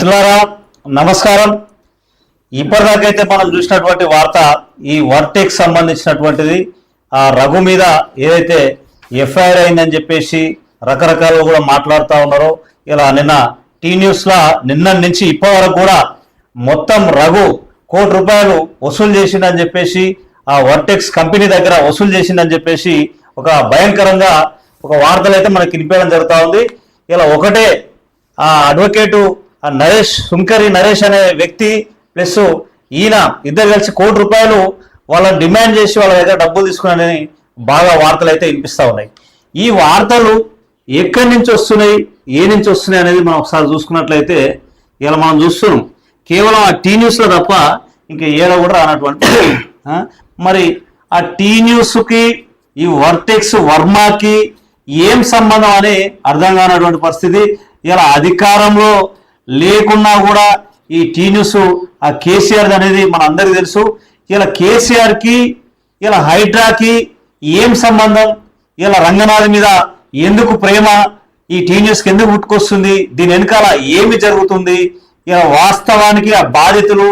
మిత్రులారా నమస్కారం. ఇప్పటిదాకైతే మనం చూసినటువంటి వార్త ఈ వర్టెక్ సంబంధించినటువంటిది. ఆ రఘు మీద ఏదైతే ఎఫ్ఐఆర్ అయిందని చెప్పేసి రకరకాలుగా కూడా మాట్లాడుతూ ఉన్నారో ఇలా నిన్న టీ న్యూస్లో నిన్న నుంచి ఇప్పటి వరకు కూడా మొత్తం రఘు కోటి రూపాయలు వసూలు చేసిందని చెప్పేసి ఆ వర్టెక్స్ కంపెనీ దగ్గర వసూలు చేసిందని చెప్పేసి ఒక భయంకరంగా ఒక వార్తలు అయితే మనకి వినిపించడం జరుగుతూ ఉంది. ఇలా ఒకటే ఆ అడ్వకేటు ఆ నరేష్ సుంకరి నరేష్ అనే వ్యక్తి ప్లస్ ఈయన ఇద్దరు కలిసి కోటి రూపాయలు వాళ్ళని డిమాండ్ చేసి వాళ్ళ దగ్గర డబ్బులు తీసుకున్నారని బాగా వార్తలు అయితే వినిపిస్తూ ఉన్నాయి. ఈ వార్తలు ఎక్కడి నుంచి వస్తున్నాయి ఏ నుంచి వస్తున్నాయి అనేది మనం ఒకసారి చూసుకున్నట్లయితే ఇలా మనం చూస్తున్నాం. కేవలం ఆ టీ న్యూస్లో తప్ప ఇంకా ఏడ కూడా రానటువంటి మరి ఆ టీ న్యూస్కి ఈ వర్టెక్స్ వర్మకి ఏం సంబంధం అని అర్థం కానటువంటి పరిస్థితి. ఇలా అధికారంలో లేకున్నా కూడా ఈ టీ న్యూస్ ఆ కేసీఆర్ అనేది మన అందరికీ తెలుసు. ఇలా కేసీఆర్కి ఇలా హైడ్రాకి ఏం సంబంధం? ఇలా రంగనాథ్ మీద ఎందుకు ప్రేమ? ఈ టీ న్యూస్కి ఎందుకు పుట్టుకొస్తుంది దీని వెనకాల ఏమి జరుగుతుంది? ఇలా వాస్తవానికి ఆ బాధితులు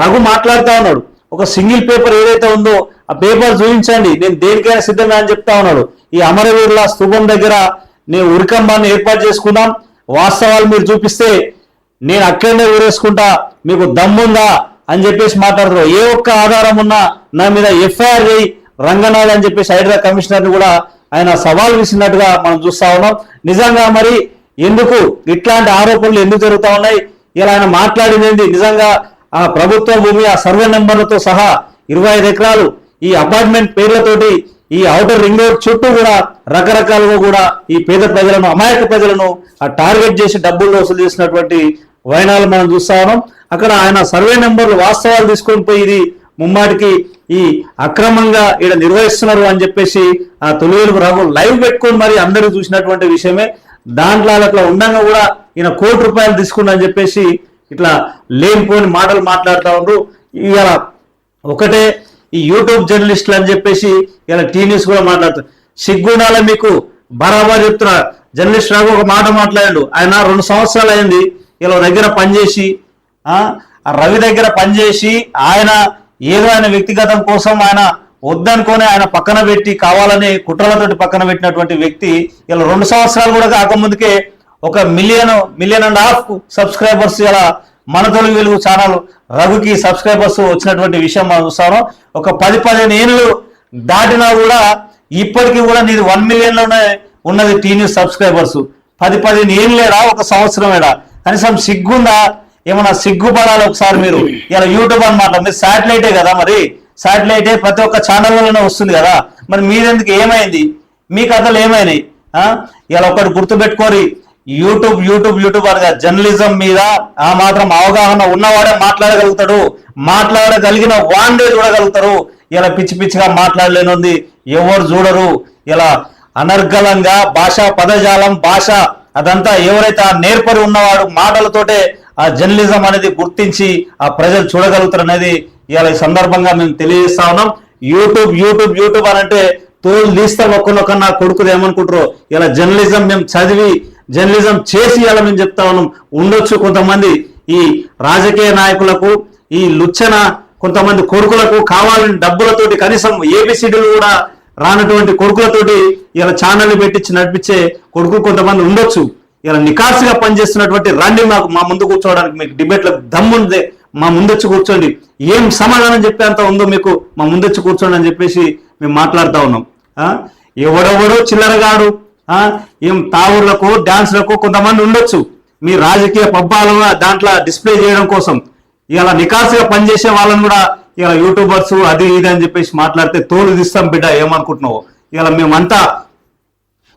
రఘు మాట్లాడుతూ ఉన్నాడు. ఒక సింగిల్ పేపర్ ఏదైతే ఉందో ఆ పేపర్ చూపించండి. నేను దేనికైనా సిద్ధంగా అని చెప్తా ఉన్నాడు. ఈ అమరవీరుల స్థూపం దగ్గర నేను ఉరికంబాన్ని ఏర్పాటు చేసుకుందాం. వాస్తవాలు మీరు చూపిస్తే నేను అక్కడనే ఊరేసుకుంటా మీకు దమ్ముందా అని చెప్పేసి మాట్లాడతారు. ఏ ఒక్క ఆధారం ఉన్నా నా మీద ఎఫ్ఐఆర్ చేయి రంగనాథ్ అని చెప్పేసి హైదరాబాద్ కమిషనర్ని కూడా ఆయన సవాల్ విసినట్టుగా మనం చూస్తా ఉన్నాం. నిజంగా మరి ఎందుకు ఇట్లాంటి ఆరోపణలు ఎందుకు జరుగుతా ఉన్నాయి? ఇలా ఆయన మాట్లాడింది నిజంగా ఆ ప్రభుత్వ భూమి ఆ సర్వే నెంబర్లతో సహా ఇరవై ఐదు ఎకరాలు ఈ అపార్ట్మెంట్ పేర్లతోటి ఈ ఔటర్ రింగ్ రోడ్ చుట్టూ కూడా రకరకాలుగా కూడా ఈ పేద ప్రజలను అమాయక ప్రజలను ఆ టార్గెట్ చేసి డబ్బులు వసూలు చేసినటువంటి వైనాలు మనం చూస్తా ఉన్నాం. అక్కడ ఆయన సర్వే నెంబర్లు వాస్తవాలు తీసుకొని పోయి ఇది ముమ్మాటికి ఈ అక్రమంగా ఇక్కడ నిర్వహిస్తున్నారు అని చెప్పేసి ఆ తొలివేలు రావు లైవ్ పెట్టుకొని మరి అందరూ చూసినటువంటి విషయమే. దాంట్లో అట్లా ఉండంగా కూడా ఈయన కోటి రూపాయలు తీసుకున్నా చెప్పేసి ఇట్లా లేనిపోని మాటలు మాట్లాడుతూ ఉండ్రు. ఇవాళ ఒకటే ఈ యూట్యూబ్ జర్నలిస్టులు అని చెప్పేసి ఇలా టీ న్యూస్ కూడా మాట్లాడుతారు సిగ్గుండాల మీకు? బరాబర్ చెప్తున్నా. జర్నలిస్ట్ రాకు ఒక మాట మాట్లాడాడు. ఆయన రెండు సంవత్సరాలు అయింది ఇలా దగ్గర పనిచేసి ఆ రవి దగ్గర పనిచేసి ఆయన ఏదో ఆయన వ్యక్తిగతం కోసం ఆయన వద్దనుకొని ఆయన పక్కన పెట్టి కావాలని కుట్రలతోటి పక్కన పెట్టినటువంటి వ్యక్తి ఇలా రెండు సంవత్సరాలు కూడా కాకముందుకే ఒక million million and half subscribers ఇలా మన తొలి వెలుగు ఛానల్ రఘుకి సబ్స్క్రైబర్స్ వచ్చినటువంటి విషయం మనం చూస్తాను ఒక పది పదిహేను ఏళ్ళు దాటినా కూడా ఇప్పటికీ కూడా నీది వన్ మిలియన్లోనే ఉన్నది టీ న్యూస్ సబ్స్క్రైబర్స్. పది పదిహేను ఏళ్ళేడా ఒక సంవత్సరమేడా కనీసం సిగ్గుందా? ఏమన్నా సిగ్గుపడాలి ఒకసారి మీరు? ఇలా యూట్యూబ్ అనమాట మీరు శాటిలైటే కదా మరి? శాటిలైటే ప్రతి ఒక్క ఛానల్లోనే వస్తుంది కదా? మరి మీరెందుకు ఏమైంది? మీ కథలు ఏమైనాయి? ఇలా ఒకటి గుర్తుపెట్టుకోరి. యూట్యూబ్ యూట్యూబ్ యూట్యూబ్గా జర్నలిజం మీద ఆ మాత్రం అవగాహన ఉన్నవాడే మాట్లాడగలుగుతాడు. మాట్లాడగలిగిన వాండే చూడగలుగుతారు. ఇలా పిచ్చి పిచ్చిగా మాట్లాడలేనుంది. ఎవరు చూడరు. ఇలా అనర్గళంగా భాష పదజాలం భాష అదంతా ఎవరైతే ఆ నేర్పరి ఉన్నవాడు మాటలతోటే ఆ జర్నలిజం అనేది గుర్తించి ఆ ప్రజలు చూడగలుగుతారు అనేది ఇలా ఈ సందర్భంగా మేము తెలియజేస్తా ఉన్నాం. యూట్యూబ్ యూట్యూబ్ యూట్యూబ్ అని అంటే తోలు తీస్తే ఒక్కరినొక్కరు నా కొడుకుది ఏమనుకుంటారు. ఇలా జర్నలిజం మేము చదివి జర్నలిజం చేసి ఇలా మేము చెప్తా ఉన్నాం. ఉండొచ్చు కొంతమంది ఈ రాజకీయ నాయకులకు ఈ లుచ్చన కొంతమంది కొడుకులకు కావాలని డబ్బులతోటి కనీసం ఏబిసిడీలు కూడా రానటువంటి కొడుకులతోటి ఇలా ఛానల్ పెట్టించి నడిపించే కొడుకులు కొంతమంది ఉండొచ్చు. ఇలా నికాసుగా పనిచేస్తున్నటువంటి రండి మాకు మా ముందు కూర్చోవడానికి మీకు డిబేట్లో దమ్ముంది మా ముందొచ్చి కూర్చోండి. ఏం సమాధానం చెప్పేంత ఉందో మీకు మా ముందొచ్చి కూర్చోండి అని చెప్పేసి మేము మాట్లాడుతూ ఉన్నాం. ఎవడెవడో చిల్లరగాడు ఏం తావుర్లకు డాన్స్లకు కొంతమంది ఉండొచ్చు. మీ రాజకీయ పబ్బాలను దాంట్లో డిస్ప్లే చేయడం కోసం. ఇలా నికాసుగా పనిచేసే వాళ్ళని కూడా ఇలా యూట్యూబర్స్ అది ఇది అని చెప్పేసి మాట్లాడితే తోలు తీస్తాం బిడ్డ ఏమనుకుంటున్నావు? ఇలా మేమంతా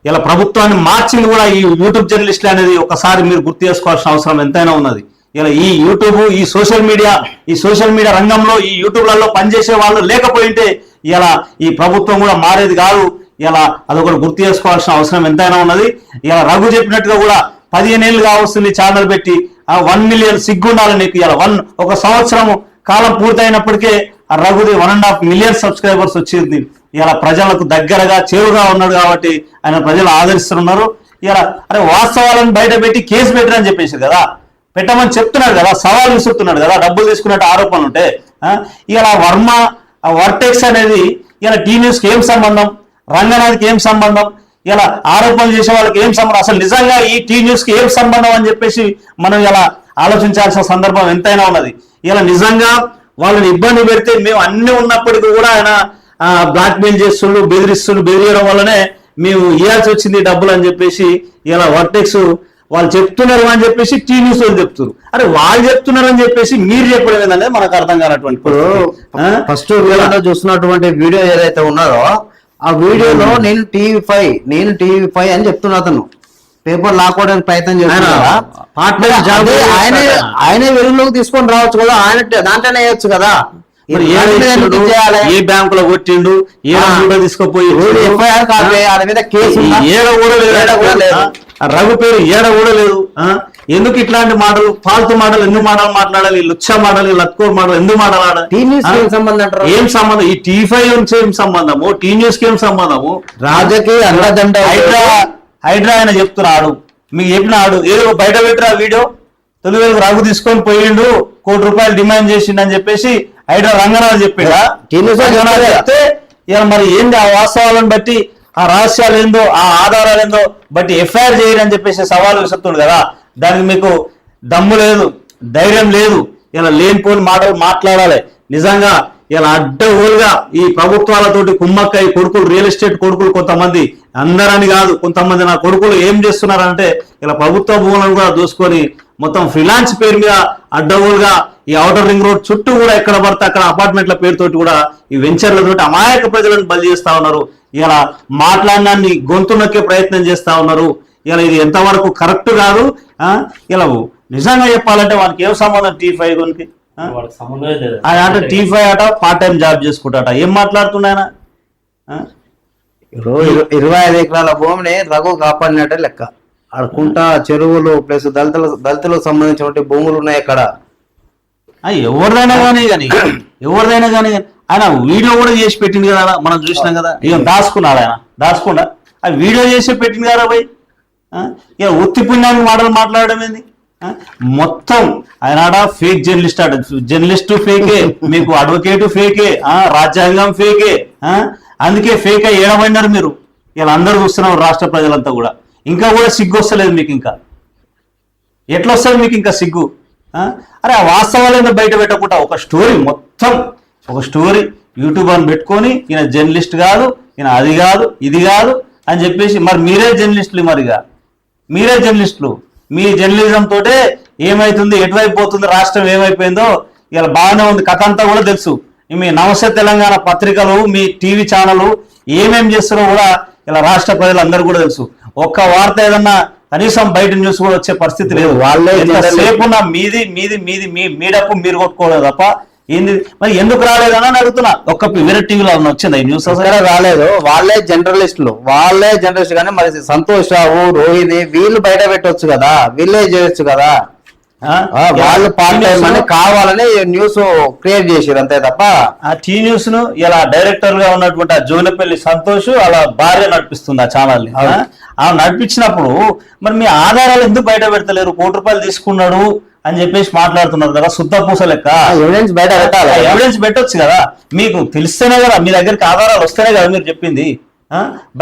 ఇలా ప్రభుత్వాన్ని మార్చింది కూడా ఈ యూట్యూబ్ జర్నలిస్టులు అనేది ఒకసారి మీరు గుర్తు చేసుకోవాల్సిన అవసరం ఎంతైనా ఉన్నది. ఇలా ఈ యూట్యూబ్ ఈ సోషల్ మీడియా ఈ సోషల్ మీడియా రంగంలో ఈ యూట్యూబ్లలో పనిచేసే వాళ్ళు లేకపోయింటే ఇలా ఈ ప్రభుత్వం కూడా మారేది కాదు. ఇలా అదొకటి గుర్తు చేసుకోవాల్సిన అవసరం ఎంతైనా ఉన్నది. ఇలా రఘు చెప్పినట్టుగా కూడా పదిహేను ఏళ్ళు కావస్తుంది ఛానల్ పెట్టి ఆ వన్ మిలియన్ సిగ్గుండాలి నీకు ఇలా వన్ ఒక సంవత్సరం కాలం పూర్తయినప్పటికే ఆ రఘుది one and half million subscribers వచ్చింది. ఇలా ప్రజలకు దగ్గరగా చేరుగా ఉన్నాడు కాబట్టి ఆయన ప్రజలు ఆదరిస్తున్నారు. ఇలా అరే వాస్తవాలను బయట పెట్టి కేసు పెట్టరని చెప్పేసి కదా. పెట్టమని చెప్తున్నాడు కదా సవాల్ విసురుతున్నాడు కదా డబ్బులు తీసుకున్నట్టు ఆరోపణలు ఉంటే. ఆ, ఇలా వర్మ ఆ వర్టెక్స్ అనేది ఇలా టీ న్యూస్కి ఏం సంబంధం? రంగనాథ్కి ఏం సంబంధం? ఇలా ఆరోపణలు చేసే వాళ్ళకి ఏం సంబంధం? అసలు నిజంగా ఈ టీ న్యూస్కి ఏం సంబంధం అని చెప్పేసి మనం ఇలా ఆలోచించాల్సిన సందర్భం ఎంతైనా ఉన్నది. ఇలా నిజంగా వాళ్ళని ఇబ్బంది పెడితే మేము అన్ని ఉన్నప్పటికీ కూడా ఆయన బ్లాక్ మెయిల్ చేస్తుండ్రు బెదిరిస్తుండ్రు బెదిరియడం వల్లనే మేము ఇవ్వాల్సి వచ్చింది డబ్బులు అని చెప్పేసి ఇలా వర్టెక్స్ వాళ్ళు చెప్తున్నారు అని చెప్పేసి టీ న్యూస్ వాళ్ళు చెప్తున్నారు. అరే వాళ్ళు చెప్తున్నారు అని చెప్పేసి మీరు చెప్పడం ఏందనేది మనకు అర్థం కానటువంటి? ఫస్ట్ చూస్తున్నటువంటి వీడియో ఏదైతే ఉన్నదో ఆ వీడియోలో నేను టీవీ ఫైవ్ నేను టీవీ ఫైవ్ అని చెప్తున్నా అతను. పేపర్ లాక్కోవడానికి ప్రయత్నం చేస్తున్నా ఆయన ఆయనే వెలుగులోకి తీసుకొని రావచ్చు కదా ఆయన దాంట్లోనే వేయచ్చు కదా. ఏ? ఏ బ్యాంకులో కొట్టిండు? ఏ తీసుకుపోయి FIR కాదు, మీద కేసు? ఏడ కూడా లేదు. రఘు పేరు ఏడ కూడా లేదు? ఎందుకు ఇట్లాంటి మాటలు ఫాల్తు మాటలు ఎందుకు మాటలు మాట్లాడాలి లుచ్చ మాటలు లత్కోర్ మాటలు ఎందుకు మాట్లాడాలి సంబంధం అంటారు? ఏం సంబంధం? ఈ టీ ఫైవ్ నుంచి ఏం సంబంధము? టీ న్యూస్కి ఏం సంబంధము? రాజకీయ అండదండ హైడ్రా హైడ్రా ఆయన చెప్తున్నాడు. మీకు చెప్పినాడు ఏదో బయట పెట్టిరా వీడియో? తొలి వేలకు రఘు తీసుకొని పోయిండు. కోటి రూపాయలు డిమాండ్ చేసిండు అని చెప్పేసి హైడ్రా రంగనాథ్ చెప్పాడా. చెప్తే ఇక మరి ఏంది ఆ వాస్తవాలను బట్టి ఆ రహస్యాలు ఏందో ఆ ఆధారాలు ఏందో బట్టి ఎఫ్ఐఆర్ చేయరని చెప్పేసి సవాలు విసురుతుండు కదా. దానికి మీకు దమ్ము లేదు ధైర్యం లేదు. ఇలా లేనిపోని మాటలు మాట్లాడాలి. నిజంగా ఇలా అడ్డగోలుగా ఈ ప్రభుత్వాలతోటి కుమ్మక్కై కొడుకులు రియల్ ఎస్టేట్ కొడుకులు కొంతమంది అందరని కాదు కొంతమంది నా కొడుకులు ఏం చేస్తున్నారంటే ఇలా ప్రభుత్వ భూములను కూడా దోసుకొని మొత్తం ఫ్రీలాన్స్ పేరు మీద అడ్డగోలుగా ఈ ఔటర్ రింగ్ రోడ్ చుట్టూ కూడా ఎక్కడ పడితే అక్కడ అపార్ట్మెంట్ల పేరుతోటి కూడా ఈ వెంచర్లతోటి అమాయక ప్రజలను బలి చేస్తా ఉన్నారు. ఇలా మాట్లాడడాన్ని గొంతు నొక్కే ప్రయత్నం చేస్తా ఉన్నారు. ఇలా ఇది ఎంతవరకు కరెక్ట్ కాదు ఆ? ఇలా నిజంగా చెప్పాలంటే వానికి ఏం సంబంధం టీ ఫైవ్ కొనికి వాళ్ళకి అంటే టీ ఫైవ్ అట పార్ట్ టైం జాబ్ చేసుకుంటాట. ఏం మాట్లాడుతున్నాయన ఇరవై ఇరవై ఐదు ఎకరాల భూమిని రఘు కాపాడినట్టే లెక్క. ఆడ కుంట చెరువులు ప్లస్ దళితుల దళితులకు సంబంధించినటువంటి భూములు ఉన్నాయి అక్కడ. ఎవరిదైనా కానీ కానీ ఎవరిదైనా కానీ ఆయన వీడియో కూడా చేసి పెట్టింది కదా మనం చూసినాం కదా. ఇక దాచుకున్నాడు ఆయన. దాచుకుండా ఆ వీడియో చేసి పెట్టింది కదా పోయి ఇక ఉత్తి పుణ్యానికి మాటలు మాట్లాడడం ఏంది? మొత్తం ఆయనాడ ఫేక్ జర్నలిస్ట్ ఆడ. జర్నలిస్ట్ ఫేకే మీకు అడ్వకేట్ ఫేకే రాజ్యాంగం ఫేకే అందుకే ఫేక్ అయ్యి ఏడబడినారు మీరు. ఇలా అందరూ చూస్తున్నారు రాష్ట్ర ప్రజలంతా కూడా. ఇంకా కూడా సిగ్గు వస్తలేదు మీకు ఇంకా. ఎట్లా వస్తుంది మీకు ఇంకా సిగ్గు? అరే ఆ వాస్తవాలు బయట పెట్టకుండా ఒక స్టోరీ మొత్తం ఒక స్టోరీ యూట్యూబ్ అని పెట్టుకొని ఈయన జర్నలిస్ట్ కాదు ఈయన అది కాదు ఇది కాదు అని చెప్పేసి మరి మీరే జర్నలిస్టులు మరిగా. మీరే జర్నలిస్టులు. మీ జర్నలిజం తోటే ఏమైతుంది ఎటువైపు పోతుంది రాష్ట్రం ఏమైపోయిందో ఇలా బాగానే ఉంది కథ అంతా కూడా తెలుసు. మీ నమస్తే తెలంగాణ పత్రికలు మీ టీవీ ఛానల్ ఏమేం చేస్తారో కూడా ఇలా రాష్ట్ర ప్రజలందరూ కూడా తెలుసు. ఒక్క వార్త ఏదన్నా కనీసం బయట న్యూస్ కూడా వచ్చే పరిస్థితి లేదు. వాళ్ళే ఎంతసేపు ఉన్న మీది మీది మీది మీ మీడప్పు మీరు కొట్టుకోలేదు తప్ప ఏంది? మరి ఎందుకు రాలేదని అని అడుగుతున్నా. ఒక్క విరట్ టీవీలో వచ్చింది ఈ న్యూస్ అసలు? రాలేదు. వాళ్ళే జర్నలిస్టులు వాళ్ళే జర్నలిస్ట్ కానీ మరి సంతోష్ రావు రోహిణి వీళ్ళు బయట పెట్టొచ్చు కదా. వీళ్ళే చేయొచ్చు కదా. వాళ్ళు పార్ట్ టైం అని న్యూస్ కావాలని న్యూస్ క్రియేట్ చేసారు అంతే తప్ప. ఆ టీ న్యూస్ను ఇలా డైరెక్టర్గా ఉన్నటువంటి ఆ జోనపల్లి సంతోష్ అలా భార్య నడిపిస్తుంది ఆ ఛానల్ని. ఆ? ఆ నడిపించినప్పుడు మరి మీ ఆధారాలు ఎందుకు బయట పెడతలేరు? కోటి రూపాయలు తీసుకున్నాడు. అని చెప్పేసి మాట్లాడుతున్నారు కదా శుద్ధ పూస లెక్క. ఎవిడెన్స్ బయట పెట్టాలి ఎవిడెన్స్ పెట్టొచ్చు కదా. మీకు తెలిస్తేనే కదా మీ దగ్గరికి ఆధారాలు వస్తేనే కదా మీరు చెప్పింది?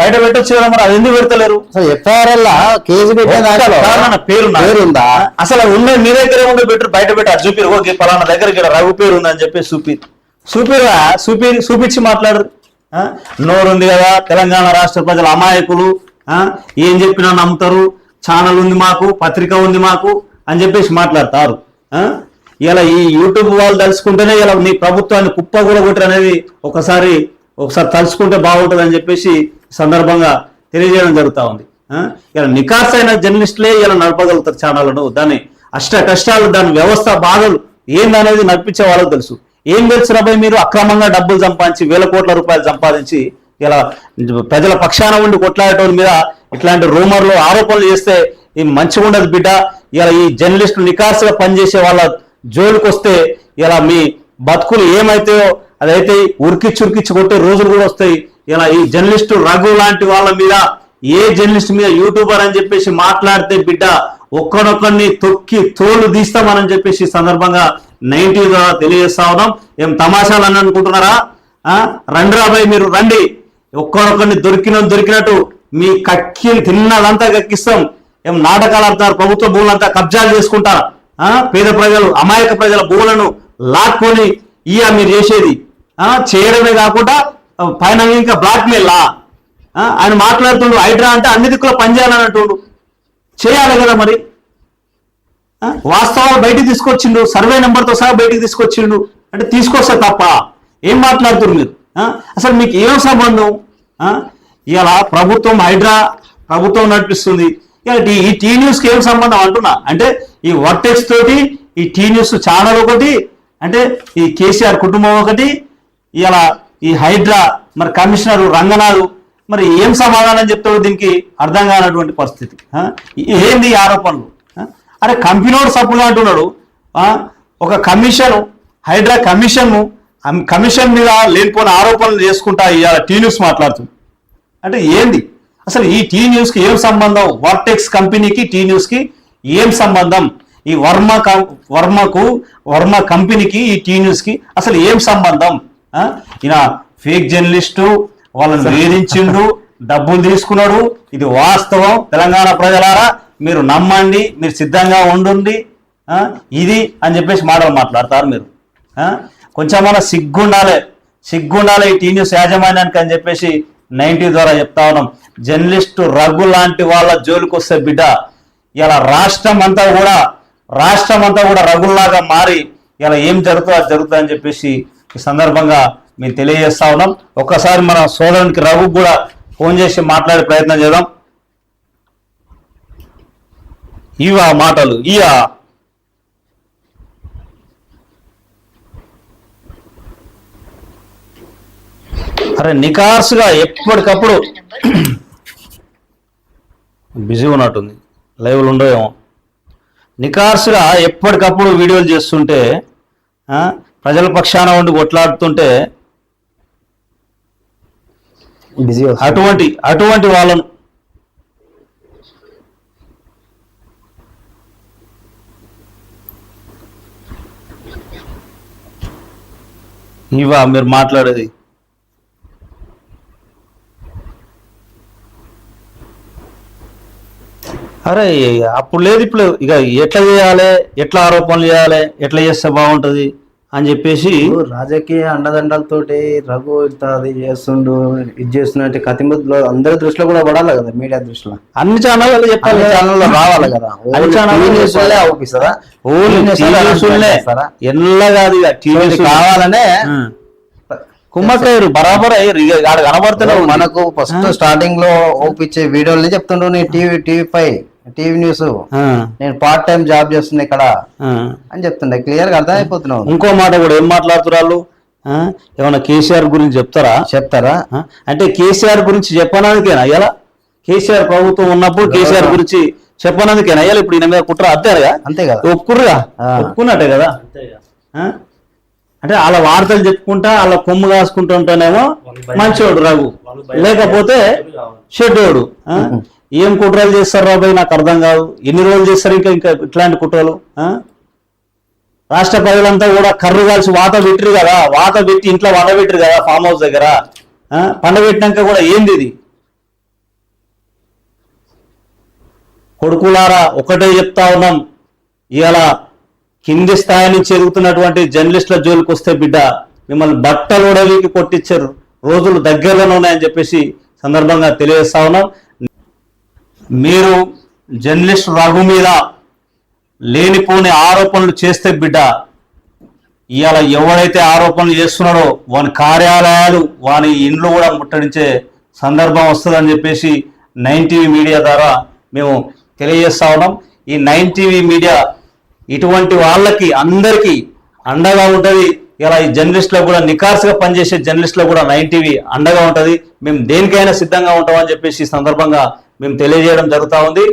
బయట పెట్టొచ్చు కదా మరి అది ఎందుకు పెడతలేరు? ఎఫ్ఐఆర్ కేసు పేరు పేరుందా? అసలు ఉన్న మీ దగ్గర ఉండే బెటర్ బయట పెట్టారు. చూపిరు. ఓకే పలానా దగ్గర ఇక్కడ రఘు పేరు ఉందని చెప్పి చూపిరు చూపిరా? చూపి చూపించి మాట్లాడరు. ఆ? నోరు ఉంది కదా తెలంగాణ రాష్ట్ర ప్రజల అమాయకులు? ఏం చెప్పినా నమ్ముతారు. ఛానల్ ఉంది మాకు పత్రిక ఉంది మాకు. అని చెప్పేసి మాట్లాడతారు. ఇలా ఈ యూట్యూబ్ వాళ్ళు తలుచుకుంటేనే ఇలా మీ ప్రభుత్వాన్ని కుప్ప కూడా కొట్టరు అనేది ఒకసారి ఒకసారి తలుచుకుంటే బాగుంటుంది అని చెప్పేసి సందర్భంగా తెలియజేయడం జరుగుతూ ఉంది. ఇలా నికాస్ అయిన జర్నలిస్టులే ఇలా నడపగలుగుతారు ఛానళ్ళను దాన్ని అష్ట కష్టాలు దాని వ్యవస్థ బాధలు ఏందనేది నడిపించే వాళ్ళకి తెలుసు. ఏం తెలుసు రాబాయ్ మీరు? అక్రమంగా డబ్బులు సంపాదించి వేల కోట్ల రూపాయలు సంపాదించి ఇలా ప్రజల పక్షాన ఉండి కొట్లాడటం మీద ఇట్లాంటి రూమర్లు ఆరోపణలు చేస్తే మంచిగా ఉండదు బిడ్డ. ఇలా ఈ జర్నలిస్టులు నికాసుగా పనిచేసే వాళ్ళ జోలికి వస్తే ఇలా మీ బతుకులు ఏమైతాయో అదైతే ఉరికిచ్చి ఉరికిచ్చి కొట్టే రోజులు కూడా వస్తాయి. ఇలా ఈ జర్నలిస్టు రఘు లాంటి వాళ్ళ మీద ఏ జర్నలిస్ట్ మీద యూట్యూబర్ అని చెప్పేసి మాట్లాడితే బిడ్డ ఒక్కడొక్కడిని తొక్కి తోలు తీస్తామని చెప్పేసి సందర్భంగా నైన్టీ ద్వారా తెలియజేస్తా ఉన్నాం. ఏం తమాషాలు అని అనుకుంటున్నారా? రండి రాబాయ్ మీరు రండి. ఒక్కడొక్కడిని దొరికిన దొరికినట్టు మీ కక్కి తిన్నదంతా కక్కిస్తాం. ఏం నాటకాలు ఆడతారు ప్రభుత్వ భూములంతా కబ్జాలు చేసుకుంటారు? పేద ప్రజలు అమాయక ప్రజల భూములను లాక్కొని ఇయా మీరు చేసేది. చేయడమే కాకుండా పైన ఇంకా బ్లాక్మెయిల్ ఆయన మాట్లాడుతుండు హైడ్రా అంటే అన్ని దిక్కులో పనిచేయాలని చేయాలి కదా మరి? వాస్తవాలు బయటికి తీసుకొచ్చిండు సర్వే నెంబర్తో సహా బయటికి తీసుకొచ్చిండు. అంటే తీసుకొస్తే తప్ప ఏం మాట్లాడుతున్నారు మీరు? అసలు మీకు ఏం సంబంధం? ఇలా ప్రభుత్వం హైడ్రా ప్రభుత్వం నడిపిస్తుంది. ఈ- టీ న్యూస్కి ఏం సంబంధం అంటున్నా? అంటే ఈ వర్టెక్స్ తోటి ఈ టీ న్యూస్ ఛానల్ ఒకటి అంటే ఈ కేసీఆర్ కుటుంబం ఒకటి ఇలా ఈ హైడ్రా మరి కమిషనర్ రంగనాథ్ మరి ఏం సమాధానం చెప్తాడో దీనికి అర్థం కానటువంటి పరిస్థితి. ఏంది ఈ ఆరోపణలు? అరే కంపెనీడు సప్పులు అంటున్నాడు. ఒక కమిషన్ హైడ్రా కమిషన్ కమిషన్ మీద లేనిపోయిన ఆరోపణలు చేసుకుంటా ఇవాళ టీ న్యూస్ మాట్లాడుతుంది. అంటే ఏంది? అసలు ఈ టీ న్యూస్కి ఏం సంబంధం? వర్టెక్స్ కంపెనీకి టీ న్యూస్కి ఏం సంబంధం? ఈ వర్మ కం- వర్మకు వర్మ కంపెనీకి ఈ టీ న్యూస్కి అసలు ఏం సంబంధం? ఈయన ఫేక్ జర్నలిస్టు వాళ్ళని వేధించిండు డబ్బులు తీసుకున్నాడు. ఇది వాస్తవం. తెలంగాణ ప్రజలారా మీరు నమ్మండి మీరు సిద్ధంగా ఉండండి? ఇది అని చెప్పేసి మాటలు మాట్లాడతారు మీరు? కొంచెం మన సిగ్గుండాలి. సిగ్గుండాలి ఈ టీ న్యూస్ యాజమాన్యానికి అని చెప్పేసి నైన్టీ ద్వారా చెప్తా ఉన్నాం. జర్నలిస్టు రఘు లాంటి వాళ్ళ జోలికి వస్తే బిడ్డ ఇలా రాష్ట్రం అంతా కూడా రాష్ట్రం అంతా కూడా రఘుల్లాగా మారి ఇలా ఏం జరుగుతుందో అది జరుగుతుంది అని చెప్పేసి ఈ సందర్భంగా మేము తెలియజేస్తా ఉన్నాం. ఒక్కసారి మన సోదరునికి రఘు కూడా ఫోన్ చేసి మాట్లాడే ప్రయత్నం చేద్దాం. ఇవా మాటలు ఇయా. అరే నికార్సుగా ఎప్పటికప్పుడు బిజీ ఉన్నట్టుంది. లైవ్లు ఉండవేమో. నికార్సుగా ఎప్పటికప్పుడు వీడియోలు చేస్తుంటే ప్రజల పక్షాన ఉండి కొట్లాడుతుంటే బిజీ అటువంటి అటువంటి వాళ్ళను. ఇవా మీరు మాట్లాడేది. అరే అప్పుడు లేదు ఇప్పుడు. ఇక ఎట్లా చేయాలి? ఎట్లా ఆరోపణలు చేయాలి? ఎట్లా చేస్తే బాగుంటది? అని చెప్పేసి రాజకీయ అండదండలతోటి రఘు ఇంత అది చేస్తుండు ఇది చేస్తున్నట్టు కతిమతిలో అందరి దృష్టిలో కూడా పడాలి కదా మీడియా దృష్టిలో. అన్ని ఛానళ్ళు చెప్పాలి. ఛానల్లో రావాలి కదా. అన్ని వాళ్ళే అవుపిస్తారా? ఎల్ల కాదు టీవీ కావాలనే కుమ్మక్కయ్యారు బరాబర్ అయ్యారు. ఇక ఆడ కనబడుతూనే ఉంది. మనకు ఫస్ట్ స్టార్టింగ్లో ఓపించే వీడియోలు చెప్తుండ్రు TV TV five TV news. ఆ, నేను పార్ట్ టైం జాబ్ చేస్తున్నా ఇక్కడ. అని చెప్తుండే. క్లియర్గా అర్థమైపోతున్నావు. ఇంకో మాట కూడా ఏం మాట్లాడుతున్నారు? ఏమన్నా కేసీఆర్ గురించి చెప్తారా? చెప్తారా? అంటే కేసీఆర్ గురించి చెప్పనందుకేనా అయ్యాలా కేసీఆర్ ప్రభుత్వం ఉన్నప్పుడు కేసీఆర్ గురించి చెప్పనందుకేనా అయ్యాలి ఇప్పుడు ఈయన మీద కుట్ర అత్తారుగా అంతే కదా. ఒప్పుకురుగా ఆ. ఒప్పుకున్నట్టే కదా? అంటే వాళ్ళ వార్తలు చెప్పుకుంటా వాళ్ళ కొమ్ము కాసుకుంటూ ఉంటేనేమో మంచోడు రఘు. లేకపోతే షెడ్డోడు ఆ? ఏం కుట్రలు చేస్తారు రాబోయ్? నాకు అర్థం కాదు. ఎన్ని రోజులు చేస్తారు ఇంకా ఇంకా ఇట్లాంటి కుట్రలు? ఆ? రాష్ట్ర ప్రజలంతా కూడా కర్రు కాల్చి వాత పెట్టిరు కదా. వాత పెట్టి ఇంట్లో వండ పెట్టరు కదా ఫామ్ హౌస్ దగ్గర. పండ పండబెట్టినాక కూడా ఏంది ఇది? కొడుకులారా ఒకటే చెప్తా ఉన్నాం. ఇవాళ కింది స్థాయి నుంచి ఎదుగుతున్నటువంటి జర్నలిస్టుల జోలికి వస్తే బిడ్డ మిమ్మల్ని బట్టలు ఉడవికి కొట్టించారు. రోజులు దగ్గరలోనే ఉన్నాయని చెప్పేసి సందర్భంగా తెలియజేస్తా ఉన్నాం. మీరు జర్నలిస్ట్ రఘు మీద లేనిపోని ఆరోపణలు చేస్తే బిడ్డ ఇవాళ ఎవరైతే ఆరోపణలు చేస్తున్నాడో వాని కార్యాలయాలు వాని ఇండ్లు కూడా ముట్టడించే సందర్భం వస్తుందని చెప్పేసి నైన్ టీవీ మీడియా ద్వారా మేము తెలియజేస్తా ఉన్నాం. ఈ నైన్ టీవీ మీడియా ఇటువంటి వాళ్ళకి అందరికీ అండగా ఉంటుంది. ఇలా ఈ జర్నలిస్టులకు కూడా నికార్సుగా పనిచేసే జర్నలిస్టులకు కూడా నైన్ టీవీ అండగా ఉంటుంది. మేము దేనికైనా సిద్ధంగా ఉంటామని చెప్పేసి ఈ సందర్భంగా మేము తెలియజేయడం జరుగుతూ ఉంది.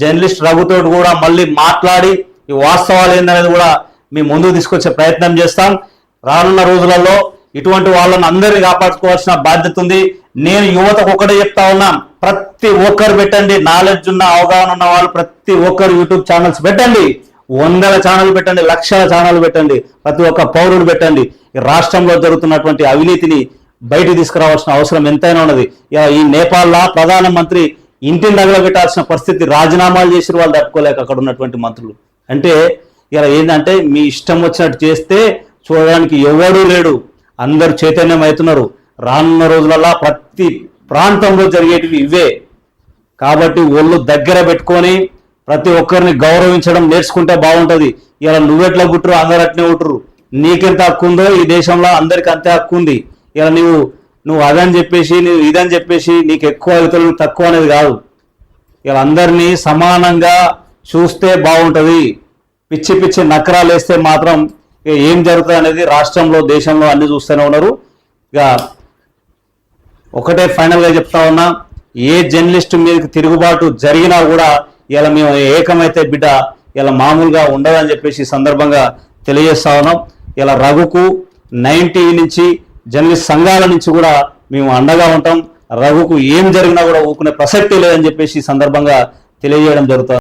జర్నలిస్ట్ రఘుతో కూడా మళ్ళీ మాట్లాడి ఈ వాస్తవాలు ఏందనేది కూడా మేము ముందుకు తీసుకొచ్చే ప్రయత్నం చేస్తాం. రానున్న రోజులలో ఇటువంటి వాళ్ళని అందరినీ కాపాడుకోవాల్సిన బాధ్యత ఉంది. నేను యువతకు ఒకటే చెప్తా ఉన్నా ప్రతి ఒక్కరు పెట్టండి. నాలెడ్జ్ ఉన్న అవగాహన ఉన్న వాళ్ళు ప్రతి ఒక్కరు యూట్యూబ్ ఛానల్స్ పెట్టండి. వందల ఛానల్ పెట్టండి లక్షల ఛానల్ పెట్టండి ప్రతి ఒక్క పౌరుడు పెట్టండి. రాష్ట్రంలో జరుగుతున్నటువంటి అవినీతిని బయట తీసుకురావాల్సిన అవసరం ఎంతైనా ఉన్నది. ఈ నేపాల్లో ప్రధానమంత్రి ఇంటిని తగలబెట్టాల్సిన పరిస్థితి రాజీనామాలు చేసిన వాళ్ళు తట్టుకోలేక అక్కడ ఉన్నటువంటి మంత్రులు. అంటే ఇలా ఏంటంటే మీ ఇష్టం వచ్చినట్టు చేస్తే చూడడానికి ఎవడూ లేడు. అందరు చైతన్యం అవుతున్నారు. రానున్న రోజులలో ప్రతి ప్రాంతంలో జరిగేటివి ఇవే. కాబట్టి ఒళ్ళు దగ్గర పెట్టుకొని ప్రతి ఒక్కరిని గౌరవించడం నేర్చుకుంటే బాగుంటుంది. ఇలా నువ్వెట్లా గుట్టరు అందరు అట్నే ఉంటారు నీకెంత హక్కు ఉందో ఈ దేశంలో అందరికి అంతే హక్కు ఉంది. ఇలా నువ్వు నువ్వు అదని చెప్పేసి నువ్వు ఇదని చెప్పేసి నీకు ఎక్కువ ఇతరులకు తక్కువ అనేది కాదు. వీళ్ళందరినీ అందరినీ సమానంగా చూస్తే బాగుంటుంది. పిచ్చి పిచ్చి నకరాలు వేస్తే మాత్రం ఏం జరుగుతుంది అనేది రాష్ట్రంలో దేశంలో అన్ని చూస్తూనే ఉన్నారు. ఇక ఒకటే ఫైనల్గా చెప్తా ఉన్నా ఏ జర్నలిస్ట్ మీదకి తిరుగుబాటు జరిగినా కూడా ఇలా మేము ఏకమైతే బిడ్డ ఇలా మామూలుగా ఉండదని చెప్పేసి సందర్భంగా తెలియజేస్తా ఉన్నాం. ఇలా రఘుకు నైంటీ నుంచి జర్నలిస్ట్ సంఘాల నుంచి కూడా మేము అండగా ఉంటాం. రఘుకు ఏం జరిగినా కూడా ఊకునే ప్రసక్తి లేదని చెప్పేసి సందర్భంగా తెలియజేయడం జరుగుతుంది.